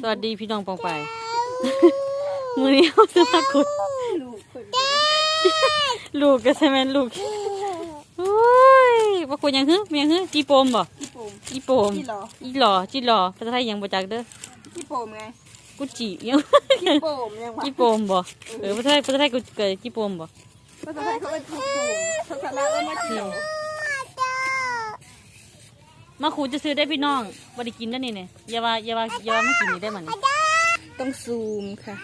สวัสดีพี่น้องปองไป มือนี้เขาจะมาขุดลูกคนลูกก็ใช่ไหมลูกโอ้ยว่าขุดหยังฮึมีหยังฮึจีโปมบ่พี่โป่มจีโปมพี่หรออีหล่อจีหล่อภาษาไทยยังบ่จักเด้อพี่โป่มไงกุจิยังพี่โป่มยังวะจีโปมบ่เออภาษาไทยภาษาไทยกูเกิดจีโปมบ่ภาษาไทยเขาเป็นพี่โป่มภาษาลาวเอิ้นว่าเขียว มาขุดจะซื้อได้พี่น้องบ่ได้กินได้อนี่เนี่ยอย่าว่าอย่าว่าอย่าว่าไม่กินนี่ได้มันต้องซูมค่ะ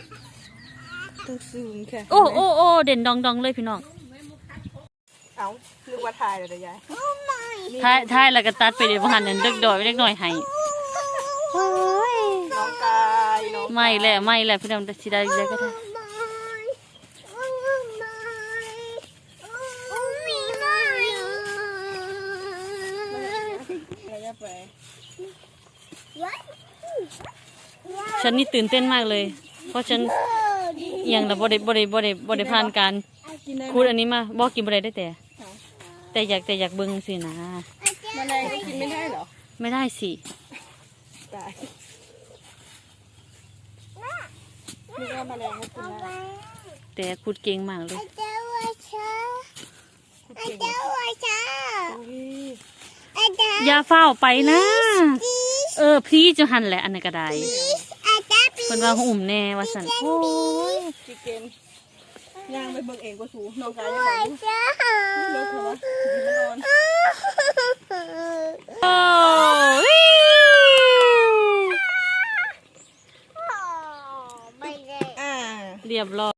ต้องซูมค่ะ โอ้โอ้โอ้เด่นดองดองเลยพี่น้อง เอานึกว่าถ่ายเลยเดี๋ยวยายท้ายท้ายแล้วก็ตัดไปเดี๋ยวบ่หันนั่นเด็กดอยเล็กน้อยให้น้องกายน้องไม่แหละไม่แหละพี่น้องสิได้ได้ก็ได้ ระยะไป ฉันนี่ตื่นเต้นมากเลย เพราะฉันเอียงแล้วบ่ได้บ่ได้บ่ได้บ่ได้ผ่านการกินได้ไหมคูดอันนี้มาบ่กินบ่ได้ได้แต่ แต่อยากแต่อยากเบิ่งสินะแมลงก็กินไม่ได้เหรอ ไม่ได้สิตายนึกว่าแมลงก็กินได้แต่คูดเก่งมากเลย คุณเก่งอุ้ย อย่าเฝ้าวไปนะ เออพี่จะหันแหละอันนั้นก็ได้เพิ่นว่าอุ่มแน่ว่าซั่นโอ้ยพี่เกณฑ์ย่างไปเบิ่งเองก็สูน้องกายยังบอกอยู่เลิกเถอะวะกินไม่นอนโอ้ยอ่าเรียบร้อย